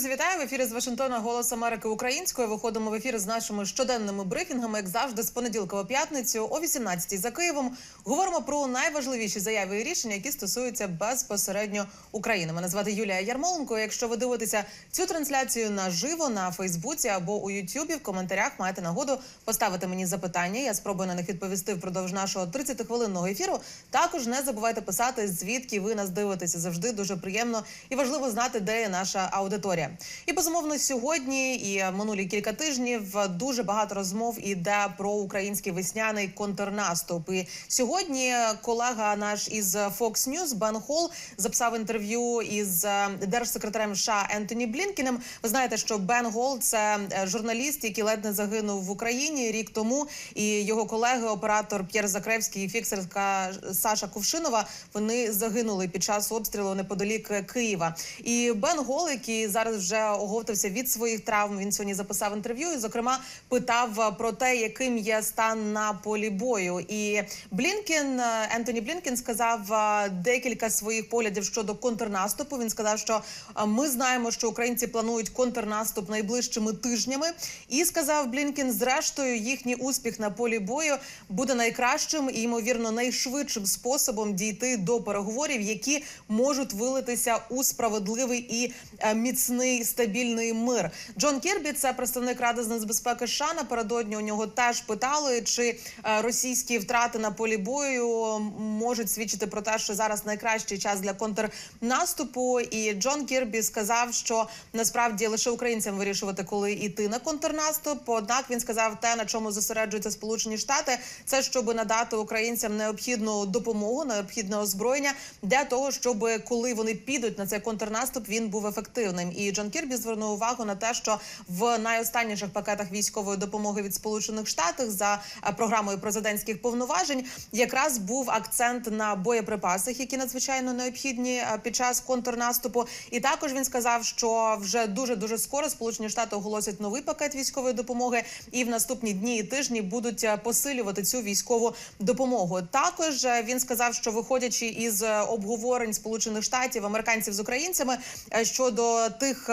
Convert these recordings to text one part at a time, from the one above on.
Друзі, вітаю в ефірі з Вашингтона Голос Америки українською. Виходимо в ефір з нашими щоденними брифінгами, як завжди, з понеділка по п'ятницю о 18-й за Києвом. Говоримо про найважливіші заяви і рішення, які стосуються безпосередньо України. Мене звати Юлія Ярмоленко. Якщо ви дивитеся цю трансляцію наживо на Фейсбуці або у Ютубі, в коментарях маєте нагоду поставити мені запитання. Я спробую на них відповісти впродовж нашого 30-хвилинного ефіру. Також не забувайте писати, звідки ви нас дивитеся. Завжди дуже приємно і важливо знати, де є наша аудиторія. І безумовно сьогодні і минулі кілька тижнів дуже багато розмов іде про український весняний контрнаступ. І сьогодні колега наш із Fox News Бен Холл записав інтерв'ю із е, держсекретарем США Ентоні Блінкіним. Ви знаєте, що Бен Гол це е, журналіст, який ледь не загинув в Україні рік тому. І його колеги, оператор П'єр Закревський і фіксерка Саша Кувшинова, вони загинули під час обстрілу неподалік Києва. І Бен Гол, який зараз вже оговтався від своїх травм, він сьогодні записав інтерв'ю. І, зокрема, питав про те, яким є стан на полі бою. І Блінкен е, Ентоні Блінкен сказав е, декілька своїх поглядів щодо контрнаступу. Він сказав, що е, ми знаємо, що українці планують контрнаступ найближчими тижнями. І сказав Блінкен, зрештою, їхній успіх на полі бою буде найкращим і ймовірно найшвидшим способом дійти до переговорів, які можуть вилитися у справедливий і е, міцний стабільний мир. Джон Кірбі, це представник ради з нацбезпеки США. Напередодні у нього теж питали, чи е, російські втрати на полі бою можуть свідчити про те, що зараз найкращий час для контрнаступу. І Джон Кірбі сказав, що насправді лише українцям вирішувати, коли йти на контрнаступ. Однак він сказав, те на чому зосереджуються Сполучені Штати, це щоб надати українцям необхідну допомогу, необхідне озброєння для того, щоб коли вони підуть на цей контрнаступ, він був ефективним. І Джон Кірбі звернув увагу на те, що в найостанніших пакетах військової допомоги від Сполучених Штатів за е, програмою президентських повноважень якраз був акцент на боєприпасах, які надзвичайно необхідні е, під час контрнаступу. І також він сказав, що вже дуже дуже скоро Сполучені Штати оголосять новий пакет військової допомоги, і в наступні дні і тижні будуть е, посилювати цю військову допомогу. Також він сказав, що виходячи із обговорень Сполучених Штатів американців з українцями щодо тих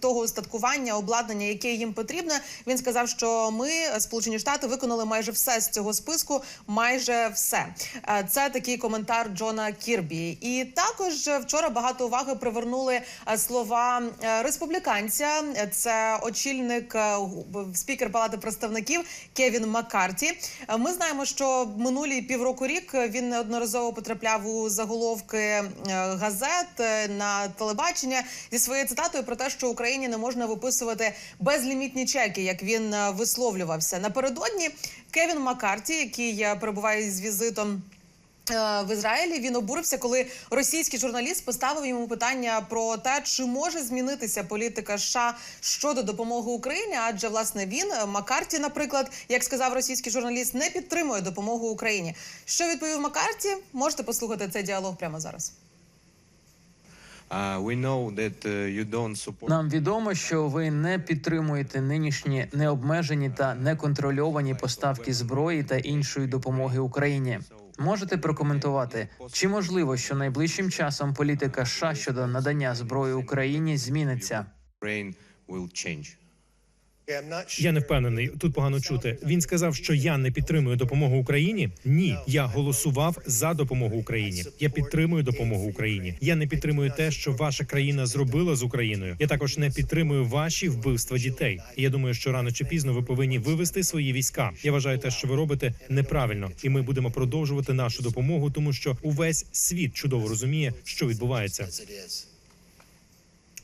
того устаткування, обладнання, яке їм потрібне, він сказав, що ми е, Сполучені Штати виконали майже все з цього списку, майже все. Е, Це такий коментар Джона Кірбі. І також е, вчора багато уваги привернули е, слова е, республіканця. Е, Це очільник е, спікер Палати представників Кевін Маккарті. Е, Ми знаємо, що минулі півроку рік е, він неодноразово потрапляв у заголовки е, газет е, на телебачення зі своєю цитатою про те, що Україні не можна виписувати безлімітні чеки, як він е, висловлювався напередодні. Кевін Маккарті, який е, перебуває з візитом. е, В Ізраїлі він обурився, коли російський журналіст поставив йому питання про те, чи може змінитися політика США щодо допомоги Україні, адже власне він Маккарті, наприклад, як сказав російський журналіст, не підтримує допомогу Україні. Що відповів Маккарті? Можете послухати цей діалог прямо зараз. Нам відомо, що ви не підтримуєте нинішні необмежені та неконтрольовані поставки зброї та іншої допомоги Україні. Можете прокоментувати, чи можливо, що найближчим часом політика США щодо надання зброї Україні зміниться? Will change. Я не впевнений. Тут погано чути. Він сказав, що я не підтримую допомогу Україні. Ні, я голосував за допомогу Україні. Я підтримую допомогу Україні. Я не підтримую те, що ваша країна зробила з Україною. Я також не підтримую ваші вбивства дітей. Я думаю, що рано чи пізно ви повинні вивести свої війська. Я вважаю те, що ви робите неправильно, і ми будемо продовжувати нашу допомогу, тому що увесь світ чудово розуміє, що відбувається.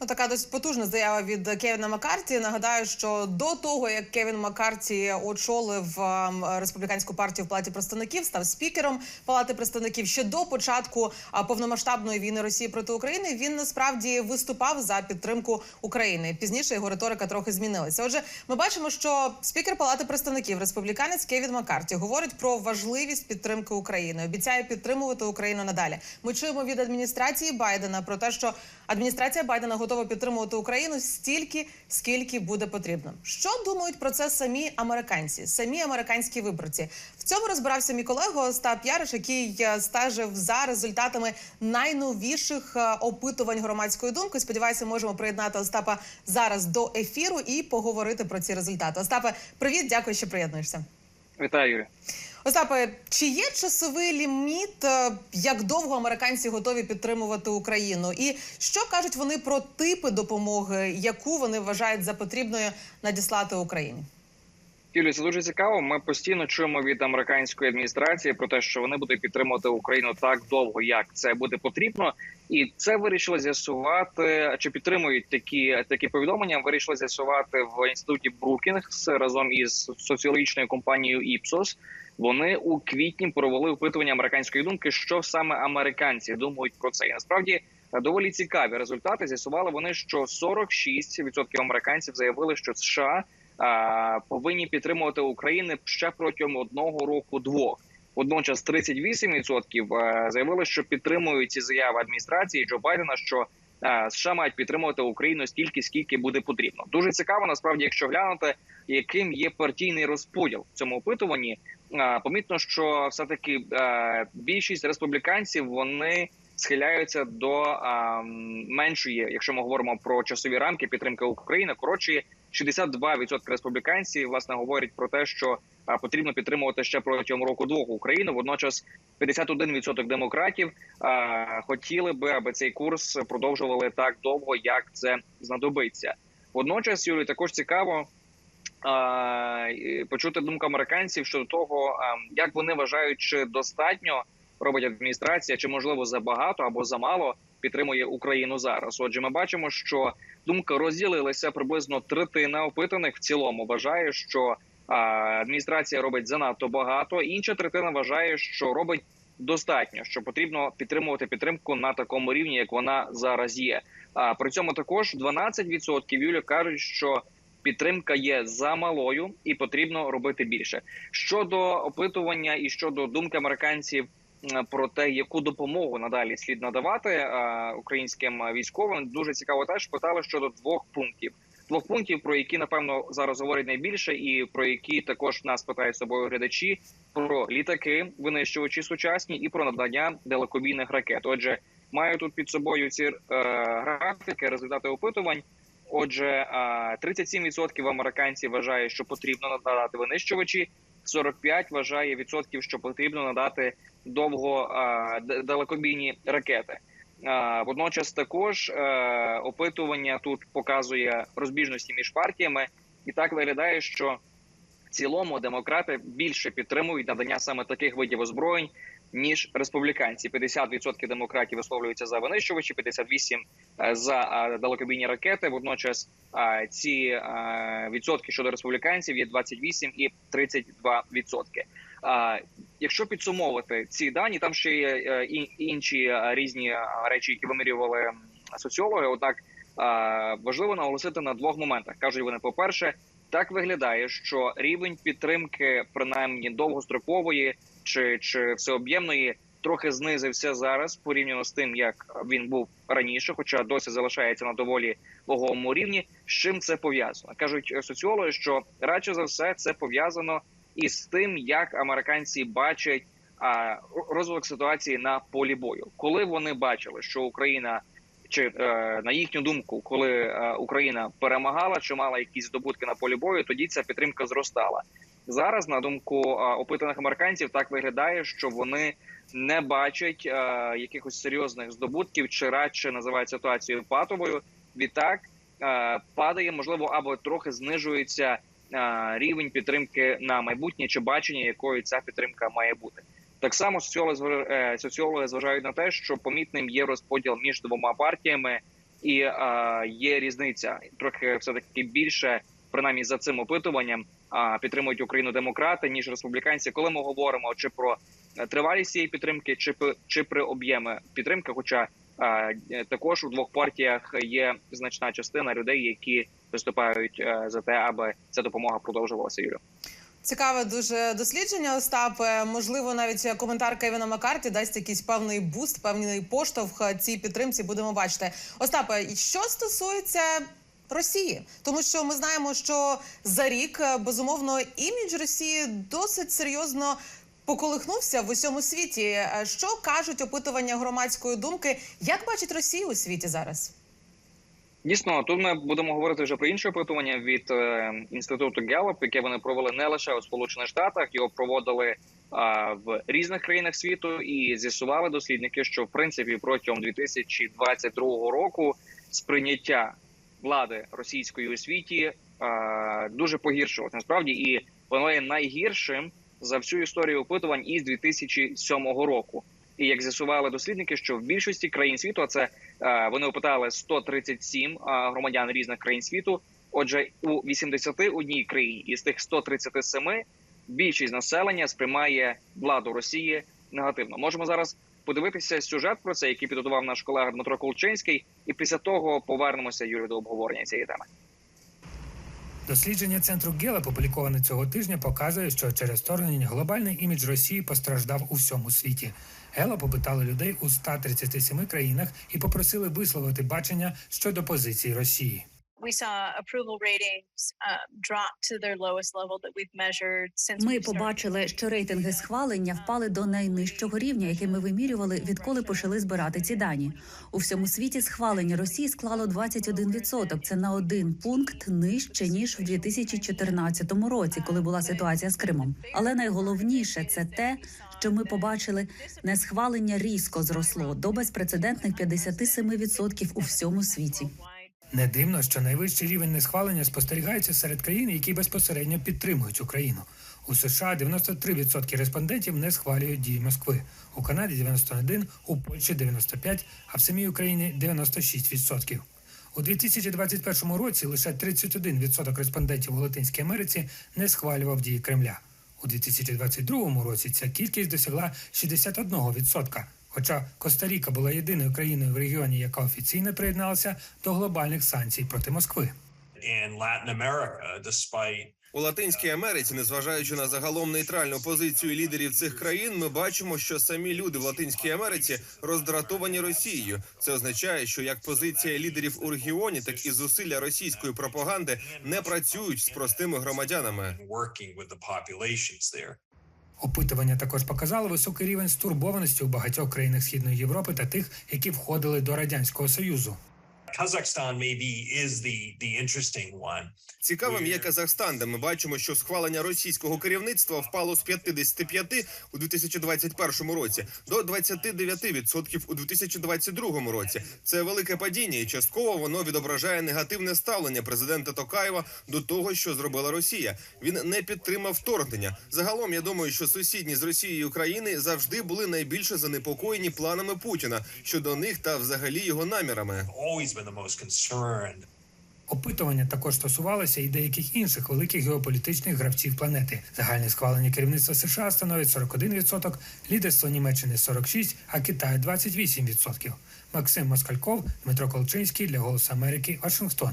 Ну, така досить потужна заява від Кевіна Маккарті. Нагадаю, що до того як Кевін Маккарті очолив ем, республіканську партію в палаті представників, став спікером палати представників ще до початку повномасштабної війни Росії проти України. Він насправді виступав за підтримку України. Пізніше його риторика трохи змінилася. Отже, ми бачимо, що спікер палати представників республіканець Кевін Маккарті говорить про важливість підтримки України. Обіцяє підтримувати Україну надалі. Ми чуємо від адміністрації Байдена про те, що адміністрація Байдена готова готова підтримувати Україну стільки, скільки буде потрібно. Що думають про це самі американці, самі американські виборці? В цьому розбирався мій колега Остап Яриш, який е, стежив за результатами найновіших е, опитувань громадської думки. Сподіваюся, можемо приєднати Остапа зараз до ефіру і поговорити про ці результати. Остапе, привіт, дякую, що приєднуєшся. Вітаю, Юрій. Остапе, чи є часовий ліміт, е, як довго американці готові підтримувати Україну? І що кажуть вони про типи допомоги, яку вони вважають за потрібною надіслати Україні? Юлі, це дуже цікаво. Ми постійно чуємо від американської адміністрації про те, що вони будуть підтримувати Україну так довго, як це буде потрібно, і це вирішили з'ясувати. Чи підтримують такі такі повідомлення? Вирішили з'ясувати в інституті Брукінгс разом із соціологічною компанією Ipsos. Вони у квітні провели опитування американської думки, що саме американці думають про це. І насправді доволі цікаві результати. З'ясували вони, що 46% американців заявили, що США а, повинні підтримувати Україну ще протягом одного року двох. Водночас 38% е, заявили, що підтримують ці заяви адміністрації Джо Байдена, що е, США мають підтримувати Україну стільки, скільки буде потрібно. Дуже цікаво, насправді, якщо глянути, яким є партійний розподіл в цьому опитуванні. Е, Помітно, що все таки більшість республіканців вони схиляються до меншої, якщо ми говоримо про часові рамки підтримки України. Коротше, 62% республіканців власне говорять про те, що потрібно підтримувати ще протягом року двох Україну. Водночас 51% демократів хотіли би, аби цей курс продовжували так довго, як це знадобиться. Водночас, Юрій, також цікаво. Почути думку американців щодо того, як вони вважають, чи достатньо робить адміністрація, чи можливо забагато або замало підтримує Україну зараз. Отже, ми бачимо, що думка розділилася приблизно третина опитаних в цілому. Вважає, що адміністрація робить занадто багато. Інша третина вважає, що робить достатньо, що потрібно підтримувати підтримку на такому рівні, як вона зараз є. А при цьому також 12% Юлі кажуть, що підтримка є замалою і потрібно робити більше. Щодо опитування і щодо думки американців про те, яку допомогу надалі слід надавати е, українським військовим, дуже цікаво. Теж питали щодо двох пунктів. Двох пунктів, про які напевно зараз говорять найбільше, і про які також нас питають собою глядачі: про літаки, винищувачі сучасні, і про надання далекобійних ракет. Отже, маю тут під собою ці е, графіки, результати опитувань. Отже, е, 37% американців вважає, що потрібно надати винищувачі. 45 вважає відсотків, що потрібно надати довго далекобійні ракети. Водночас також опитування тут показує розбіжності між партіями, і так виглядає, що в цілому демократи більше підтримують надання саме таких видів озброєнь. Ніж республіканці, 50% демократів висловлюються за винищувачі, 58% за далекобійні ракети. Водночас ці відсотки щодо республіканців є 28% і 32%. А якщо підсумовувати ці дані, там ще є е, інші різні речі, які вимірювали соціологи. Однак важливо наголосити на двох моментах. кажуть вони, по перше, так виглядає, що рівень підтримки, принаймні довгострокової чи чи всеоб'ємної, трохи знизився зараз порівняно з тим, як він був раніше, хоча досі залишається на доволі ваговому рівні. З чим це пов'язано? кажуть соціологи, що радше за все це пов'язано із тим, як американці бачать а, розвиток ситуації на полі бою, коли вони бачили, що Україна чи е, на їхню думку, коли е, Україна перемагала чи мала якісь здобутки на полі бою, тоді ця підтримка зростала. Зараз на думку опитаних американців так виглядає, що вони не бачать якихось серйозних здобутків, чи радше називають ситуацію патовою. Відтак падає можливо або трохи знижується рівень підтримки на майбутнє чи бачення, якою ця підтримка має бути. Так само соціологи, е, соціологи зважають на те, що помітним є розподіл між двома партіями, і е, є різниця трохи все таки більше, принаймні за цим опитуванням, е, підтримують Україну демократи ніж республіканці. Коли ми говоримо чи про тривалість цієї підтримки, чи чи при об'єми підтримки, хоча е, також у двох партіях є значна частина людей, які виступають е, за те, аби ця допомога продовжувалася. Юрію. Цікаве дуже дослідження, Остапе. Можливо, навіть коментар Кевіна Маккарті дасть якийсь певний буст, певний поштовх цій підтримці. Будемо бачити. Остапе, що стосується Росії, тому що ми знаємо, що за рік е, безумовно імідж Росії досить серйозно поколихнувся в усьому світі. Е, Що кажуть опитування громадської думки? Як бачить Росію у світі зараз? Дійсно, тут ми будемо говорити вже про інше опитування від е, інституту Gallup, яке вони провели не лише у Сполучених Штатах, його проводили а, в різних країнах світу, і з'ясували дослідники, що в принципі протягом 2022 року сприйняття влади російської у світі дуже погіршилось насправді, і воно є найгіршим за всю історію опитувань із 2007 року. І як з'ясували дослідники, що в більшості країн світу, а це е, вони опитали 137 е, громадян різних країн світу. Отже, у 81 країні із тих 137 більшість населення сприймає владу Росії негативно. Можемо зараз подивитися сюжет про це, який підготував наш колега Дмитро Колчинський, і після того повернемося Юрію до обговорення цієї теми. Дослідження центру Гелеп, опубліковане цього тижня, показує, що через вторгнення глобальний імідж Росії постраждав у всьому світі. Гелеп опитали людей у 137 країнах і попросили висловити бачення щодо позиції Росії. We saw approval ratings drop to their lowest level that we've measured since Ми побачили, що рейтинги схвалення впали до найнижчого рівня, який ми вимірювали, відколи почали збирати ці дані. У всьому світі схвалення Росії склало 21%. Це на один пункт нижче ніж в 2014 році, коли була ситуація з Кримом. Але найголовніше це те, що ми побачили, не схвалення різко зросло до безпрецедентних 57% у всьому світі. Не дивно, що найвищий рівень несхвалення спостерігається серед країн, які безпосередньо підтримують Україну. У США 93% респондентів не схвалюють дії Москви. У Канаді 91%, у Польщі 95%, а в самій Україні 96%. У 2021 році лише 31% респондентів у Латинській Америці не схвалював дії Кремля. У 2022 році ця кількість досягла 61%. Хоча Коста-Ріка була єдиною країною в регіоні, яка офіційно приєдналася до глобальних санкцій проти Москви. У Латинській Америці, незважаючи на загалом нейтральну позицію лідерів цих країн, ми бачимо, що самі люди в Латинській Америці роздратовані Росією. Це означає, що як позиція лідерів у регіоні, так і зусилля російської пропаганди не працюють з простими громадянами. Опитування також показало високий рівень стурбованості у багатьох країнах Східної Європи та тих, які входили до радянського союзу. Kazakhstan maybe is the the interesting one. Цікавим є Казахстан, де ми бачимо, що схвалення російського керівництва впало з 55 у 2021 році до 29% у 2022 році. Це велике падіння, і частково воно відображає негативне ставлення президента Токаєва до того, що зробила Росія. Він не підтримав вторгнення. Загалом я думаю, що сусідні з Росією країни завжди були найбільше занепокоєні планами Путіна щодо них та взагалі його намірами. Опитування також стосувалося і деяких інших великих геополітичних гравців планети. Загальне схвалення керівництва США становить 41%, лідерство Німеччини 46%, а Китаю 28%. Максим Москальков, Дмитро Колчинський для Голосу Америки, Вашингтон.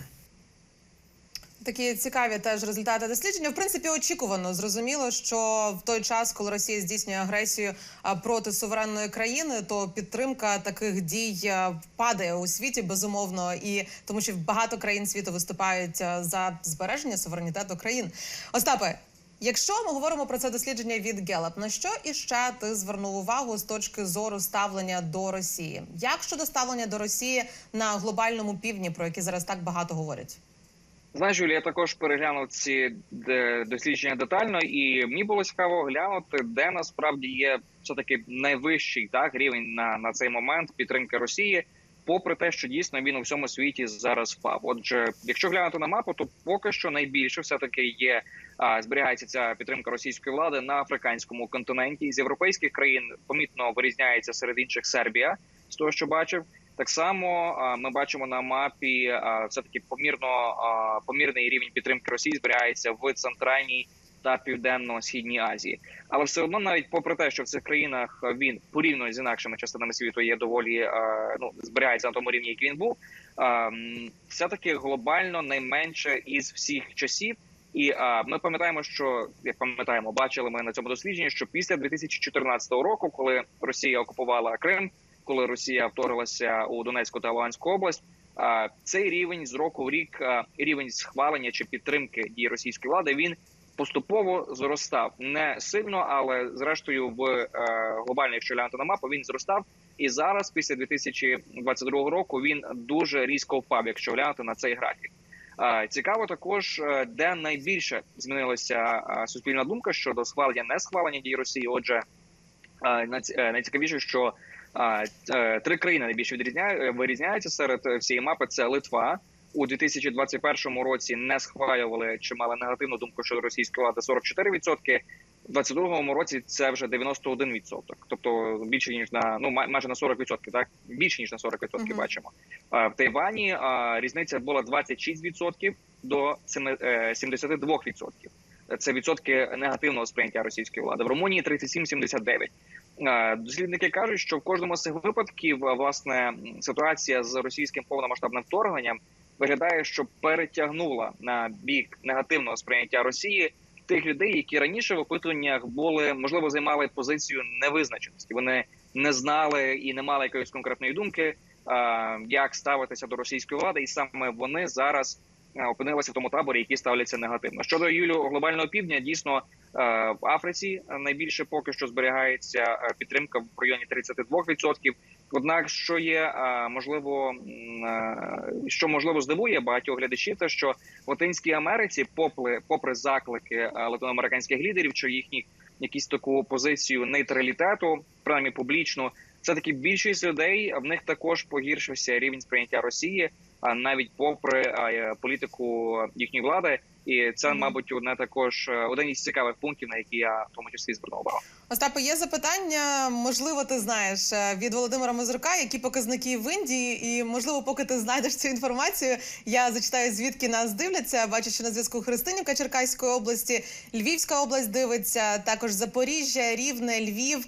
Такі цікаві теж результати дослідження. В принципі, очікувано зрозуміло, що в той час, коли Росія здійснює агресію проти суверенної країни, то підтримка таких дій падає у світі безумовно, і тому що багато країн світу виступають за збереження суверенітету країн. Остапе. Якщо ми говоримо про це дослідження від Гелап, на що іще ти звернув увагу з точки зору ставлення до Росії? Як щодо ставлення до Росії на глобальному півдні, про які зараз так багато говорять? Знаєш, Юлія, я також переглянув ці дослідження детально, і мені було цікаво глянути, де насправді є все таки найвищий так рівень на, на цей момент підтримки Росії, попри те, що дійсно він у всьому світі зараз впав. Отже, якщо глянути на мапу, то поки що найбільше все таки є а, зберігається ця підтримка російської влади на африканському континенті. З європейських країн помітно вирізняється серед інших Сербія з того, що бачив. Так само ми бачимо на мапі все таки помірно помірний рівень підтримки Росії зберігається в центральній та південно-східній Азії. Але все одно, навіть попри те, що в цих країнах він порівняно з інакшими частинами світу є доволі ну зберігається на тому рівні, як він був. все таки глобально найменше із всіх часів. І а, ми пам'ятаємо, що як пам'ятаємо, бачили ми на цьому дослідженні, що після 2014 року, коли Росія окупувала Крим, коли Росія вторглася у Донецьку та Луганську область, цей рівень з року в рік рівень схвалення чи підтримки дій російської влади він поступово зростав не сильно, але зрештою в е, глобальний якщо глянути на мапу він зростав. І зараз, після 2022 року, він дуже різко впав, якщо глянути на цей графік. Цікаво також, е, де найбільше змінилася суспільна думка щодо схвалення не схвалення дій Росії. Отже, е, найцікавіше, що три країни найбільше відрізняють вирізняються серед е, всієї мапи. Це Литва. У 2021 році не схвалювали чи мали негативну думку щодо російської влади 44%. У 2022 році це вже 91%. Тобто більше ніж на ну майже на 40%, так більше ніж на 40% Мгм. бачимо. А в Тайвані а, різниця була 26% до семи- е, 72%. Це відсотки негативного сприйняття російської влади. В Румунії 37-79. Е, Дослідники кажуть, що в кожному з цих випадків е, власне ситуація з російським повномасштабним вторгненням виглядає, що перетягнула на бік негативного сприйняття Росії тих людей, які раніше в опитуваннях були можливо займали позицію невизначеності. Вони не знали і не мали якоїсь конкретної думки, е, як ставитися до російської влади, і саме вони зараз е, опинилися в тому таборі, які ставляться негативно. Щодо Юлю глобального півдня, дійсно е, в Африці найбільше поки що зберігається е, підтримка в районі 32%. Однак, що є можливо, що можливо здивує багатьох глядачів, те, що в Латинській Америці, попри попри заклики латиноамериканських лідерів, що їхні якісь таку позицію нейтралітету, принаймні публічно, все таки більшість людей в них також погіршився рівень сприйняття Росії, навіть попри е, політику їхньої влади. І це, мабуть, одне також е, один із цікавих пунктів, на які я в тому числі звернув увагу. Остапе, є запитання. Можливо, ти знаєш е, від Володимира Мазурка, які показники в Індії, і можливо, поки ти знайдеш цю інформацію, я зачитаю звідки нас дивляться. Бачу, що на зв'язку Христинівка Черкаської області, Львівська область дивиться, також Запоріжжя, Рівне, Львів.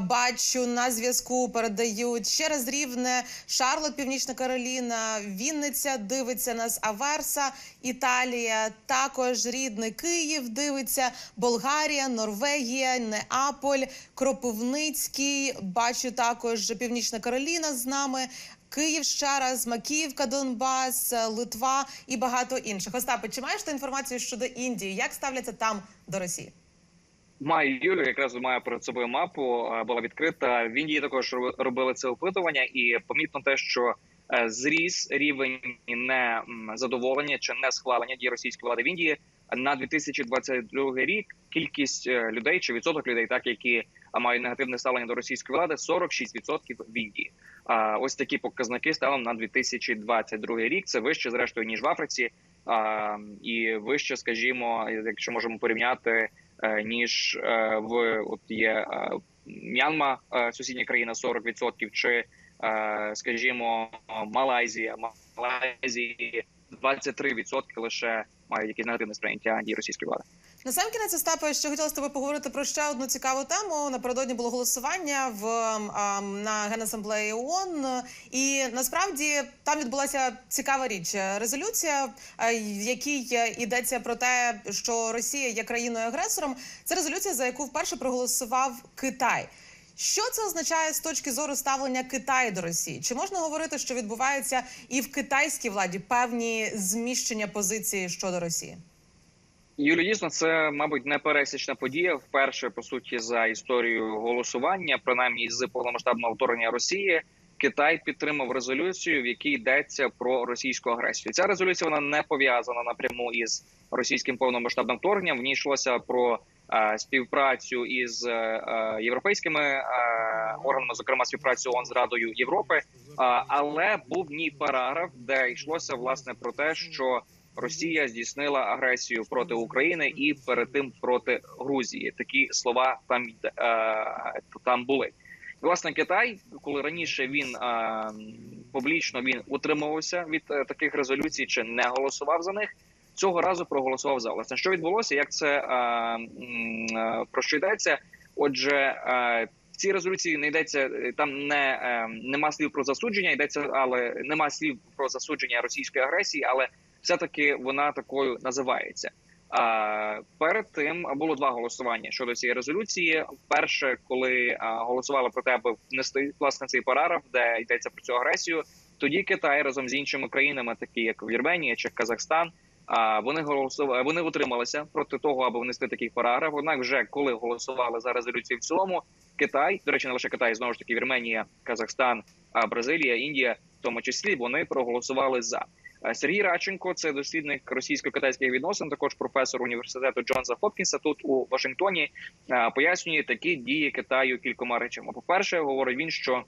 Бачу на зв'язку передають ще раз Рівне, Шарлот, Північна Кароліна, Вінниця дивиться нас, Аверса, Італія, також рідний Київ дивиться, Болгарія, Норвегія, Неаполь, Кропивницький. Бачу також Північна Кароліна з нами. Київ ще раз, Макіївка, Донбас, Литва і багато інших. Остапе, чи маєш ти інформацію щодо Індії? Як ставляться там до Росії? Маю Юлю, якраз маю перед собою мапу. е, Була відкрита. В Індії також робили це опитування, і помітно те, що е, зріс рівень не задоволення чи не схвалення дій російської влади в Індії на 2022 рік. Кількість е, людей чи відсоток людей, так які е, мають негативне ставлення до російської влади, 46% в Індії. А ось такі показники станом на 2022 рік. Це вище зрештою ніж в Африці, а, і вище, скажімо, якщо можемо порівняти е, ніж в от є М'янма, сусідня країна 40%, чи скажімо, Малайзія, Малайзії 23% лише мають якісь негативне сприйняття дій російської влади. На сам кінець Остапе, ще хотіла з тобою поговорити про ще одну цікаву тему. Напередодні було голосування в ем, на генасамблеї ООН, і насправді там відбулася цікава річ. Резолюція, е, в якій йдеться про те, що Росія є країною агресором. Це резолюція, за яку вперше проголосував Китай. Що це означає з точки зору ставлення Китаю до Росії? Чи можна говорити, що відбуваються і в китайській владі певні зміщення позиції щодо Росії? Юлі, дійсно, це мабуть непересічна подія. Вперше по суті за історію голосування, принаймні з повномасштабного вторгнення Росії, Китай підтримав резолюцію, в якій йдеться про російську агресію. Ця резолюція вона не пов'язана напряму із російським повномасштабним вторгненням. В ній йшлося про співпрацю із е, е, європейськими е, органами, зокрема співпрацю ООН з Радою Європи. Е, але був в ній параграф, де йшлося власне про те, що Росія здійснила агресію проти України і перед тим проти Грузії. Такі слова там е, там були. Власне, Китай, коли раніше він е, публічно він утримувався від е, таких резолюцій чи не голосував за них, цього разу проголосував за власне. Що відбулося? Як це е, е, про що йдеться? Отже, е, в цій резолюції не йдеться там не нема слів про засудження, йдеться, але нема слів про засудження російської агресії, але все таки вона такою називається. Перед тим було два голосування щодо цієї резолюції. Перше, коли голосували про те, аби внести власне цей параграф, де йдеться про цю агресію. Тоді Китай разом з іншими країнами, такі як Вірменія чи Казахстан, вони голосували, вони утрималися проти того, аби внести такий параграф. Однак, вже коли голосували за резолюцію в цілому, Китай, до речі, не лише Китай, знову ж таки Вірменія, Казахстан, Бразилія, Індія, в тому числі вони проголосували за. Сергій Радченко, це дослідник російсько-китайських відносин, також професор університету Джонса Хопкінса тут у Вашингтоні. Пояснює такі дії Китаю кількома речами. По перше, говорить він, що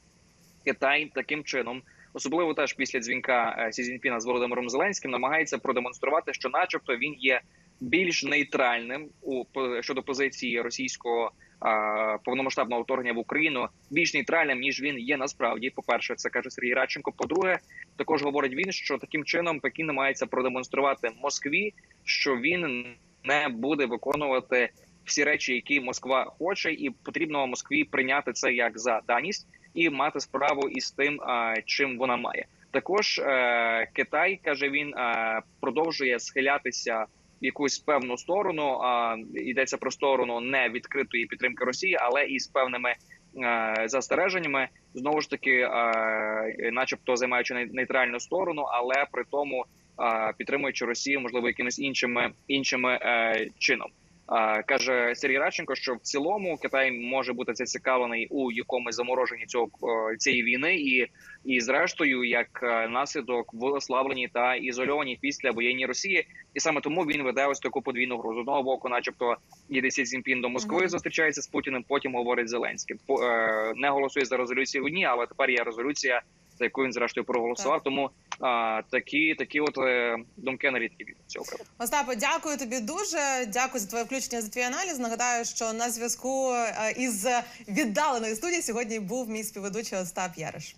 Китай таким чином, особливо теж після дзвінка е, Сі Цзіньпіна з Володимиром Зеленським, намагається продемонструвати, що, начебто, він є більш нейтральним у по- щодо позиції російського а, повномасштабного вторгнення в Україну, більш нейтральним ніж він є насправді. По перше, це каже Сергій Радченко. По-друге, також говорить він, що таким чином Пекін намагається продемонструвати Москві, що він не буде виконувати всі речі, які Москва хоче, і потрібно Москві прийняти це як за даність і мати справу із тим, чим вона має. Також е, Китай каже він е, продовжує схилятися в якусь певну сторону. А йдеться про сторону не відкритої підтримки Росії, але і з певними е, застереженнями. Знову ж таки, начебто займаючи нейтральну сторону, але при тому підтримуючи Росію, можливо, якимись іншими іншими чином. Каже Сергій Радченко, що в цілому Китай може бути зацікавлений у якомусь замороженні цього цієї війни, і і зрештою, як е, наслідок в ослабленій та ізольованій після воєнній Росії, і саме тому він веде ось таку подвійну гру. З одного боку, начебто, їде Сі Цзіньпін до Москви, Мгм. зустрічається з Путіним. Потім говорить Зеленським. Е, Не голосує за резолюцію в одній, але тепер є резолюція, за яку він зрештою проголосував. Тому а, такі такі от е, думки аналітиків від цього приводу. Остапе, дякую тобі дуже. Дякую за твоє включення за твій аналіз. Нагадаю, що на зв'язку е, із віддаленої студії сьогодні був мій співведучий Остап Яриш.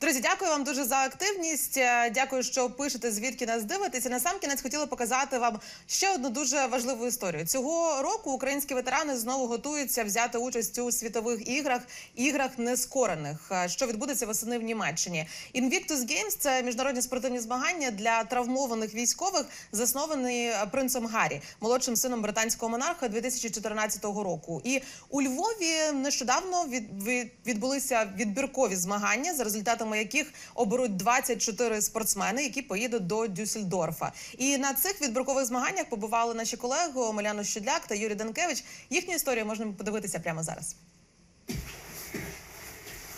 Друзі, дякую вам дуже за активність. Е, Дякую, що пишете, звідки нас дивитесь. І на сам кінець хотіла показати вам ще одну дуже важливу історію. Цього року українські ветерани знову готуються взяти участь у світових іграх, іграх нескорених, е, що відбудеться восени в Німеччині. Invictus Games – це міжнародні спортивні змагання для травмованих військових, засновані е, принцем Гаррі, молодшим сином британського монарха 2014 року. І у Львові нещодавно від, від- відбулися відбіркові змагання, за результатами яких оберуть 24 спортсмени, які поїдуть до Дюссельдорфа. І на цих відбіркових змаганнях побували наші колеги Омеляна Щудляк та Юрій Данкевич. Їхню історію можна подивитися прямо зараз.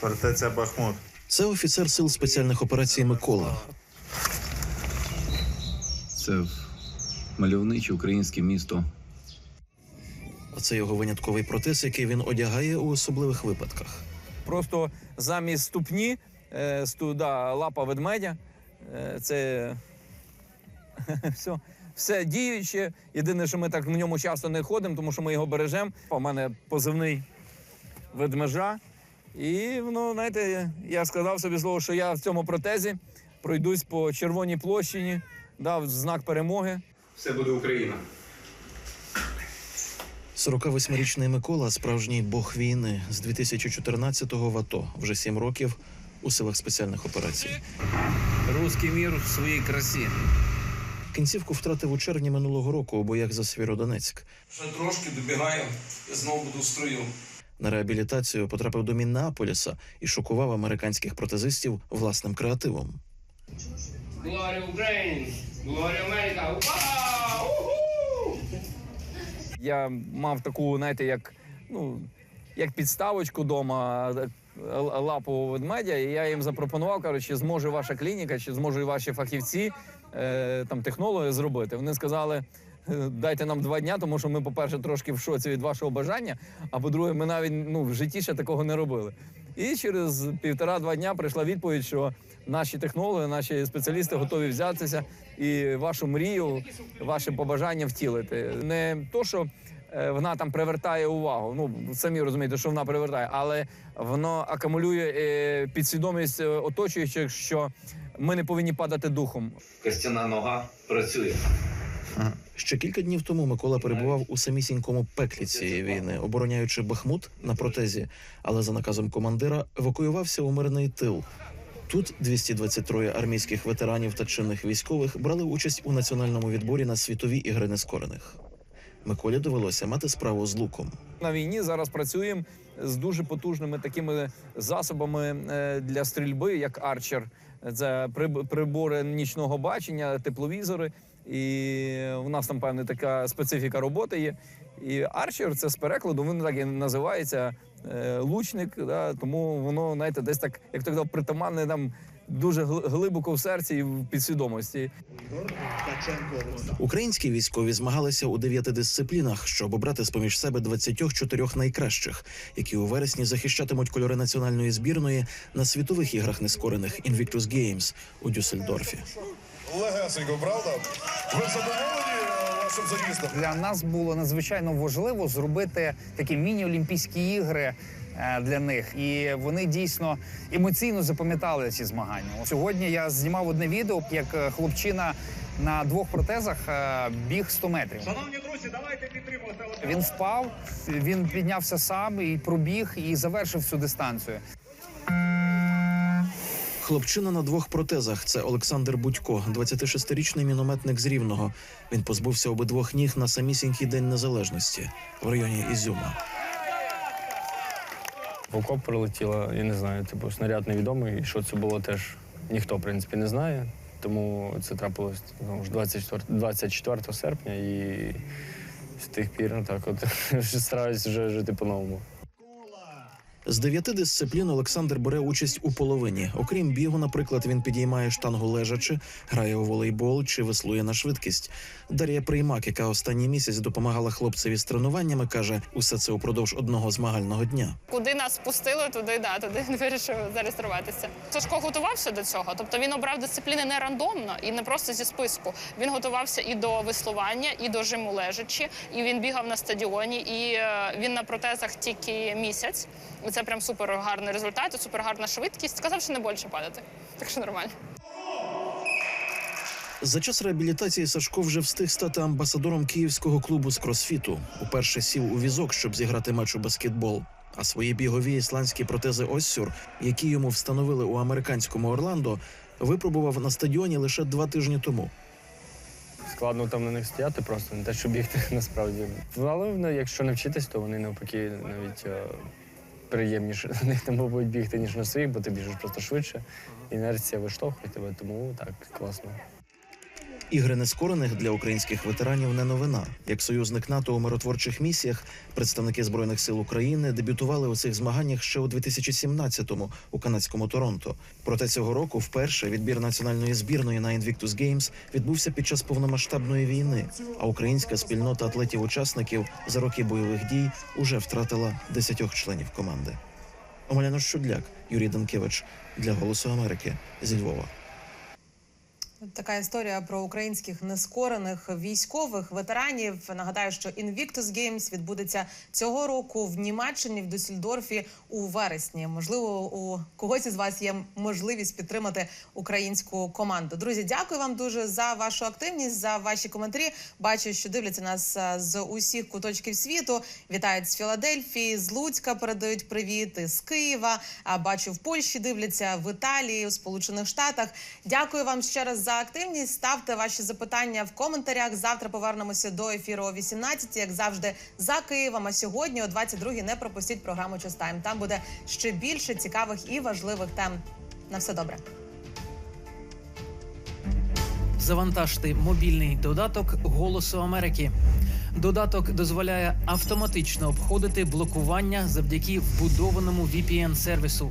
Фортеця Бахмут. Це офіцер сил спеціальних операцій Микола. Це мальовниче українське місто. А це його винятковий протез, який він одягає у особливих випадках. Просто замість ступні сту, да, лапа ведмедя. Е, це все, все діюче. Єдине, що ми так в ньому часто не ходимо, тому що ми його бережемо. У мене позивний ведмежа. І ну, знаєте, я сказав собі слово, що я в цьому протезі пройдусь по червоній площині, дав знак перемоги. Все буде Україна. 48-річний Микола справжній бог війни з 2014-го в АТО, вже сім років у силах спеціальних операцій. Руський мір в своїй красі. Кінцівку втратив у червні минулого року у боях за Свіродонецьк. Ще трошки добігаю, і знову буду в строю. На реабілітацію потрапив до Міннеаполіса і шокував американських протезистів власним креативом. Ukraine! Я мав таку, знаєте, як, ну, як підставочку вдома лапу ведмедя, і я їм запропонував, кажу, чи зможе ваша клініка, чи зможуть ваші фахівці, е, там, технологи зробити. Вони сказали. «Е, Дайте нам два дня, тому що ми, по-перше, трошки в шоці від вашого бажання, а по-друге, ми навіть ну, в житті ще такого не робили. І через півтора-два дня прийшла відповідь, що наші технологи, наші спеціалісти готові взятися і вашу мрію, ваше побажання втілити. Не то, що вона там привертає увагу. Ну самі розумієте, що вона привертає, але воно акумулює е, підсвідомість е, оточуючих, що ми не повинні падати духом. Костяна нога працює. Ще кілька днів тому Микола перебував у самісінькому пеклі цієї війни, обороняючи Бахмут на протезі, але за наказом командира евакуювався у мирний тил. Тут 223 армійських ветеранів та чинних військових брали участь у національному відборі на світові ігри нескорених. Миколі довелося мати справу з луком. На війні зараз працюємо з дуже потужними такими засобами е, для стрільби, як арчер. Це прибори нічного бачення, тепловізори. І в нас там певна така специфіка роботи є. І арчер це з перекладу, він так і називається е, лучник. Да, тому воно, знаєте, десь так, як то казав, притаманне нам дуже гл- глибоко в серці і в підсвідомості. Українські військові змагалися у дев'яти дисциплінах, щоб обрати з поміж себе 24 найкращих, які у вересні захищатимуть кольори національної збірної на світових іграх нескорених Invictus Games у Дюссельдорфі. Легесенько, правда? Ви задоволені е, вашим заїздом? Для нас було надзвичайно важливо зробити такі міні-олімпійські ігри для них, і вони дійсно емоційно запам'ятали ці змагання. Сьогодні я знімав одне відео, як е, хлопчина на двох протезах е, біг 100 метрів. Шановні друзі, давайте підтримувати. Він впав, він піднявся сам і пробіг, і завершив цю дистанцію. Хлопчина на двох протезах це Олександр Будько, 26-річний мінометник з Рівного. Він позбувся обидвох ніг на самісінький день незалежності в районі Ізюма. В окоп прилетіло, я не знаю, типу снаряд невідомий, і що це було теж ніхто, в принципі, не знає. Тому це трапилось ну, ж 24, 24 серпня і з тих пір ну, так от стараюсь вже жити по-новому. З дев'яти дисциплін Олександр бере участь у половині. Окрім бігу, наприклад, він підіймає штангу лежачи, грає у волейбол чи веслує на швидкість. Дар'я Приймак, яка останній місяць допомагала хлопцеві з тренуваннями, каже, усе це упродовж одного змагального дня. Куди нас пустили, туди да, туди він вирішив зареєструватися. Сашко готувався до цього. Тобто він обрав дисципліни не рандомно і не просто зі списку. Він готувався і до веслування, і до жиму лежачі, і він бігав на стадіоні. І е, він на протезах тільки місяць. Це прям супер гарний результат, супер гарна швидкість. Сказав, що не більше падати. Так що нормально. За час реабілітації Сашко вже встиг стати амбасадором київського клубу з кросфіту. Уперше сів у візок, щоб зіграти матч у баскетбол. А свої бігові ісландські протези Оссюр, які йому встановили у американському Орландо, випробував на стадіоні лише два тижні тому. Складно там на них стояти, просто не те, що бігти насправді. Але якщо не вчитись, то вони навпаки навіть е, приємніше на них мабуть, бігти, ніж на своїх, бо ти біжиш просто швидше. Інерція виштовхує тебе, тому так класно. Ігри нескорених для українських ветеранів не новина. Як союзник НАТО у миротворчих місіях, представники збройних сил України дебютували у цих змаганнях ще у 2017-му у канадському Торонто. Проте цього року вперше відбір національної збірної на Invictus Games відбувся під час повномасштабної війни. А українська спільнота атлетів-учасників за роки бойових дій уже втратила 10 членів команди. Омеляно Щудляк, Юрій Данкевич для Голосу Америки зі Львова. Така історія про українських нескорених військових ветеранів. Нагадаю, що Invictus Games відбудеться цього року в Німеччині в Дюссельдорфі у вересні. Можливо, у когось із вас є можливість підтримати українську команду. Друзі, дякую вам дуже за вашу активність, за ваші коментарі. Бачу, що дивляться нас з усіх куточків світу. Вітають з Філадельфії, з Луцька передають привіт з Києва. А бачу в Польщі дивляться в Італії, у Сполучених Штатах. Дякую вам ще раз за активність. Ставте ваші запитання в коментарях. Завтра повернемося до ефіру о 18, як завжди, за Києвом. А сьогодні о 22 не пропустіть програму Частайм. Там буде ще більше цікавих і важливих тем. На все добре. Завантажте мобільний додаток Голосу Америки. Додаток дозволяє автоматично обходити блокування завдяки вбудованому VPN-сервісу.